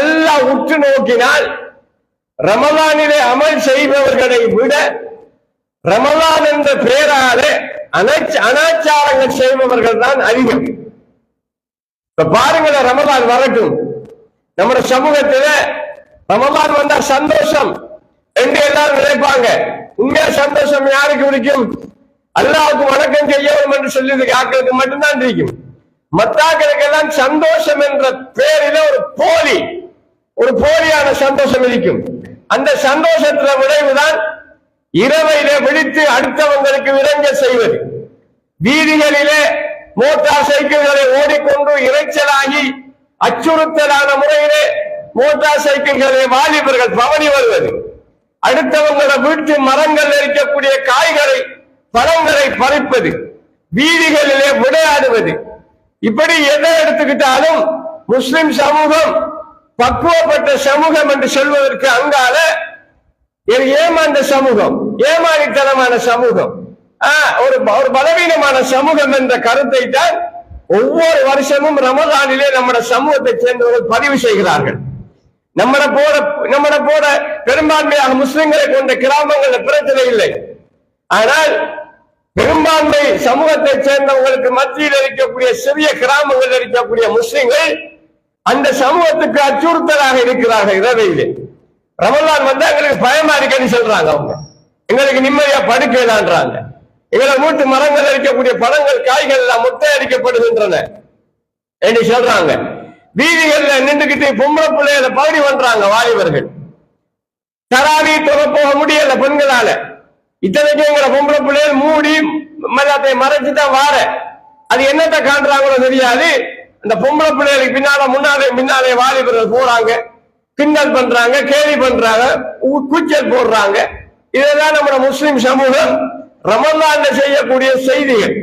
நல்லா உற்று நோக்கினால் ரமலானிலே அமல் செய்பவர்களை விட ரமலான் என்ற பெயராலே அனாச்சாரங்கள் செய்பவர்கள் தான் அதிகம். இப்ப பாருங்களேன் ரமலான் வரட்டும். நம்ம சமூகத்துல ரமலான் வந்தா சந்தோஷம் என்று எல்லாரும் நினைப்பாங்க. உண்மையா சந்தோஷம் யாருக்கு பிடிக்கும்? அல்லாவுக்கு வணக்கம் செய்யணும் என்று சொல்லி ஆக்களுக்கு மட்டும்தான் இருக்கும் மத்தாக்களுக்கு எல்லாம் சந்தோஷம் என்ற பேரில ஒரு போலி. ஒரு போலியான சந்தோஷம் இருக்கும். அந்த சந்தோஷத்துல விளைவுதான் இரவையிலே விழித்து அடுத்தவங்களுக்கு இறங்க செய்வது. வீதிகளிலே மோட்டார் சைக்கிள்களை ஓடிக்கொண்டு இறைச்சலாகி அச்சுறுத்தலான முறையிலே மோட்டார் சைக்கிள்களை வாலிபர்கள் பவனி வருவது. அடுத்தவங்களை வீட்டு மரங்கள் இருக்கக்கூடிய காய்களை பழங்களை பறிப்பது. வீதிகளிலே விளையாடுவது. இப்படி எதை எடுத்துக்கிட்டாலும் முஸ்லிம் சமூகம் பக்குவப்பட்ட சமூகம் என்று சொல்வதற்கு அங்கால ஏமாந்த சமூகம் ஏமாறித்தனமான சமூகம். ஒரு ஒரு பலவீனமான சமூகம் என்ற கருத்தை தான் ஒவ்வொரு வருஷமும் ரமதானிலே நம்ம சமூகத்தை சேர்ந்தவர்கள் பதிவு செய்கிறார்கள். நம்மளை போல நம்மளை போல பெரும்பான்மையாக முஸ்லிம்களை கொண்ட கிராமங்கள் பிரச்சனை இல்லை. ஆனால் பெரும்பான்மை சமூகத்தை சேர்ந்தவங்களுக்கு மத்தியில் இருக்கக்கூடிய சிறிய கிராமங்களில் இருக்கக்கூடிய முஸ்லிம்கள் அந்த சமூகத்துக்கு அச்சுறுத்தலாக இருக்கிறார்கள். இரவையிலே ரமலான் வந்து எங்களுக்கு பயமா இருக்குன்னு சொல்றாங்க அவங்க. எங்களுக்கு நிம்மதியா படுக்கலான்றாங்க. எங்களை வீட்டு மரங்கள் அடிக்கக்கூடிய பழங்கள் காய்கள் எல்லாம் முட்டை அடிக்கப்படுகின்றன என்று சொல்றாங்க. வீதிகள்ல நின்றுகிட்டு பொம்பளை பிள்ளைகளை பகுதி பண்றாங்க வாலிபர்கள். தராவி தொகை போக முடியல பெண்களால. இத்தனைக்கும் எங்களை பொம்பளை பிள்ளைகள் மூடி எல்லாத்தை மறைச்சு தான் வார. அது என்னத்தை காட்டுறாங்களோ தெரியாது. அந்த பொம்பளை பிள்ளைகளுக்கு பின்னால முன்னாலே பின்னாலே வாலிபர்கள் போறாங்க. கிண்டல் பண்றாங்க கேலி பண்றாங்க கூச்சல் போடுறாங்க. இதெல்லாம் நம்ம முஸ்லிம் சமூகம் ரமலான்ல செய்யக்கூடிய செய்திகள்.